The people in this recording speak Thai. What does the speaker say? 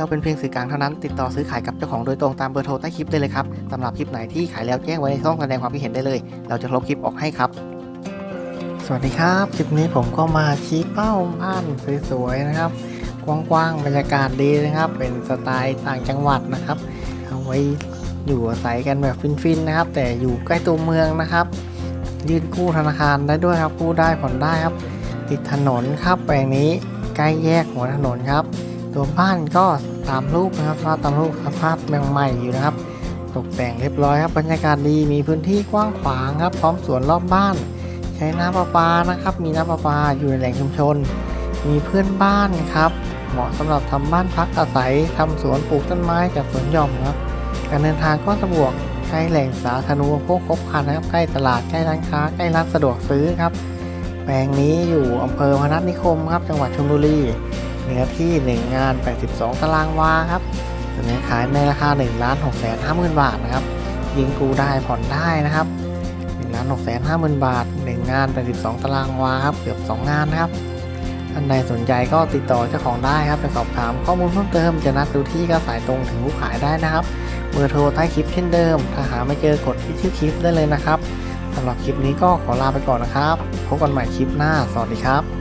เราเป็นเพียงสื่อกลางเท่านั้น ติดต่อซื้อขายกับเจ้าของโดยตรงตามเบอร์โทรใต้คลิปได้เลยครับสำหรับคลิปไหนที่ขายแล้วแจ้งไว้ในช่องแสดงความคิดเห็นได้เลย เราจะลบคลิปออกให้ครับ สวัสดีครับ คลิปนี้ผมก็มาชี้เป้าบ้านสวยๆนะครับ กว้างๆบรรยากาศดีนะครับ เป็นสไตล์ต่างจังหวัดนะครับ เอาไว้อยู่อาศัยกันแบบฟินๆนะครับ แต่อยู่ใกล้ตัวเมืองนะครับ ยื่นกู้ธนาคารได้ด้วยครับกู้ได้ผ่อนได้ครับ ติดถนนครับแปลงนี้ใกล้แยกหัวถนนครับ ตัวบ้านก็ตามรูปนะครับสภาพตามรูปสภาพยังใหม่อยู่นะครับ ตกแต่งเรียบร้อยครับบรรยากาศดีมีพื้นที่กว้างขวางครับ พร้อมสวนรอบบ้าน ใช้น้ำประปานะครับ มีน้ำประปาอยู่ในแหล่งชุมชน มีเพื่อนบ้านครับ เหมาะสำหรับทำบ้านพักอาศัยทำสวนปลูกต้นไม้จัดสวนหย่อมครับ การเดินทางก็สะดวกใกล้แหล่งสาธารณูปโภคครบครันนะครับใกล้ตลาดใกล้ร้านค้าใกล้ร้านสะดวกซื้อครับแปลงนี้อยู่อำเภอพนัสนิคมครับ จังหวัดชลบุรี เนื้อที่ 1 งาน 82 ตารางวาครับเสนอขายในราคา1ล้าน6แสน5หมื่นบาทนะครับ ยิงกูได้ผ่อนได้นะครับ1ล้าน6แสน5หมื่นบาท 1 งาน 82 ตารางวาครับ เกือบ 2 งานนะครับท่านใดสนใจก็ติดต่อเจ้าของได้ครับไปสอบถามข้อมูลเพิ่มเติมจะนัดดูที่ก็สายตรงถึงผู้ขายได้นะครับเบอร์โทรใต้คลิปเช่นเดิม ถ้าหาไม่เจอกดที่ชื่อคลิปได้เลยนะครับสำหรับคลิปนี้ก็ขอลาไปก่อนนะครับ พบกันใหม่คลิปหน้า สวัสดีครับ